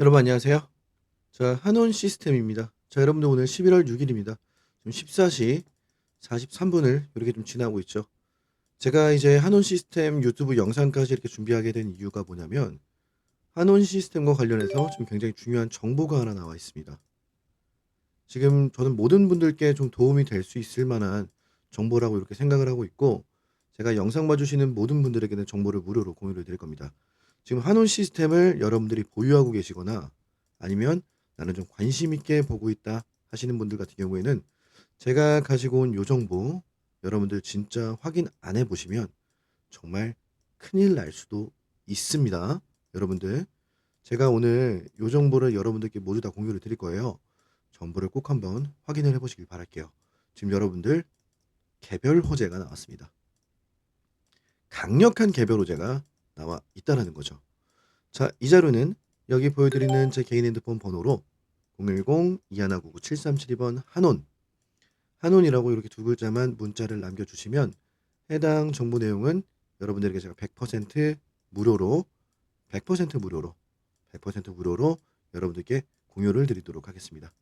여러분 안녕하세요. 자, 한온 시스템입니다. 자, 여러분들 오늘 11월 6일입니다. 지금 14시 43분을 이렇게 좀 지나고 있죠. 제가 이제 한온 시스템 유튜브 영상까지 이렇게 준비하게 된 이유가 뭐냐면 한온 시스템과 관련해서 지금 굉장히 중요한 정보가 하나 나와 있습니다. 지금 저는 모든 분들께 좀 도움이 될 수 있을 만한 정보라고 이렇게 생각을 하고 있고 제가 영상 봐주시는 모든 분들에게는 정보를 무료로 공유를 드릴 겁니다. 지금 한온 시스템을 여러분들이 보유하고 계시거나 아니면 나는 좀 관심 있게 보고 있다 하시는 분들 같은 경우에는 제가 가지고 온 요 정보 여러분들 진짜 확인 안 해보시면 정말 큰일 날 수도 있습니다. 여러분들 제가 오늘 요 정보를 여러분들께 모두 다 공유를 드릴 거예요. 정보를 꼭 한번 확인을 해보시길 바랄게요. 지금 여러분들 개별 호재가 나왔습니다. 강력한 개별 호재가 나와 있다라는 거죠. 자, 이 자료는 여기 보여드리는 제 개인 핸드폰 번호로 010-2199-7372번 한온 한온이라고 이렇게 두 글자만 문자를 남겨주시면 해당 정보 내용은 여러분들에게 제가 100% 무료로 100% 무료로 100% 무료로 여러분들께 공유를 드리도록 하겠습니다.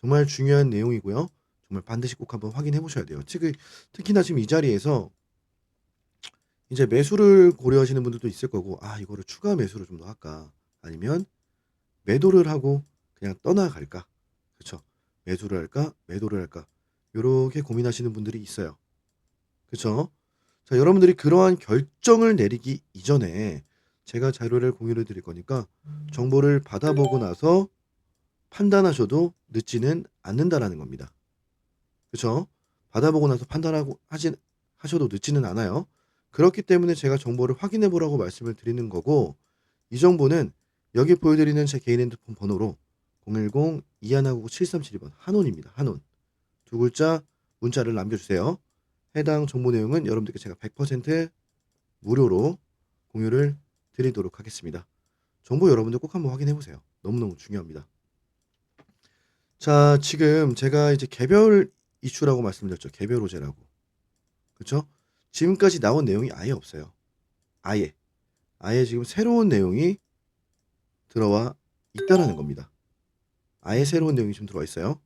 정말 중요한 내용이고요. 정말 반드시 꼭 한번 확인해 보셔야 돼요. 특히, 특히나 지금 이 자리에서 이제 매수를 고려하시는 분들도 있을 거고, 아, 이거를 추가 매수를 좀더 할까? 아니면 매도를 하고 그냥 떠나갈까? 그쵸? 매수를 할까? 매도를 할까? 요렇게 고민하시는 분들이 있어요. 그쵸? 자, 여러분들이 그러한 결정을 내리기 이전에 제가 자료를 공유를 드릴 거니까 정보를 받아보고 나서 판단하셔도 늦지는 않는다라는 겁니다. 그쵸? 받아보고 나서 판단하고 하진, 하셔도 늦지는 않아요. 그렇기 때문에 제가 정보를 확인해 보라고 말씀을 드리는 거고 이 정보는 여기 보여드리는 제 개인 핸드폰 번호로 010-2199-7372번 한온입니다. 한온 두 글자 문자를 남겨주세요. 해당 정보 내용은 여러분들께 제가 100% 무료로 공유를 드리도록 하겠습니다. 정보 여러분들 꼭 한번 확인해 보세요. 너무너무 중요합니다. 자, 지금 제가 이제 개별 이슈라고 말씀드렸죠. 개별 호재라고. 그렇죠? 지금까지 나온 내용이 아예 없어요. 아예. 아예 지금 새로운 내용이 들어와 있다라는 겁니다. 아예 새로운 내용이 좀 들어와 있어요.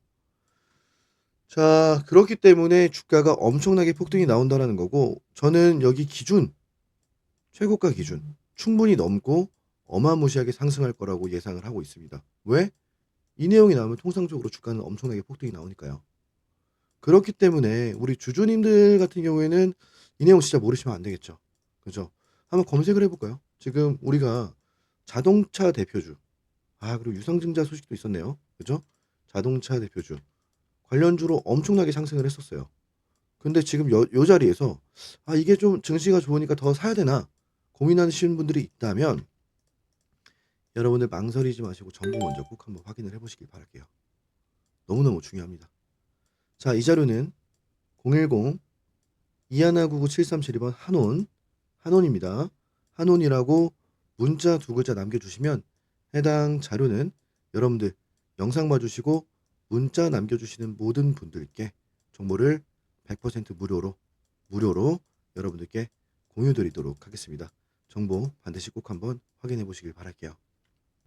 자, 그렇기 때문에 주가가 엄청나게 폭등이 나온다라는 거고, 저는 여기 기준, 최고가 기준, 충분히 넘고 어마무시하게 상승할 거라고 예상을 하고 있습니다. 왜? 이 내용이 나오면 통상적으로 주가는 엄청나게 폭등이 나오니까요. 그렇기 때문에 우리 주주님들 같은 경우에는 이 내용 진짜 모르시면 안 되겠죠. 그죠? 한번 검색을 해볼까요? 지금 우리가 자동차 대표주, 아, 그리고 유상증자 소식도 있었네요. 그죠? 자동차 대표주. 관련주로 엄청나게 상승을 했었어요. 근데 지금 요, 요 자리에서, 아, 이게 좀 증시가 좋으니까 더 사야 되나? 고민하시는 분들이 있다면, 여러분들 망설이지 마시고 정보 먼저 꼭 한번 확인을 해보시길 바랄게요. 너무너무 중요합니다. 자, 이 자료는 010 2199-7372번 한온 한온입니다. 한온이라고 문자 두 글자 남겨주시면 해당 자료는 여러분들 영상 봐주시고 문자 남겨주시는 모든 분들께 정보를 100% 무료로 무료로 여러분들께 공유 드리도록 하겠습니다. 정보 반드시 꼭 한번 확인해 보시길 바랄게요.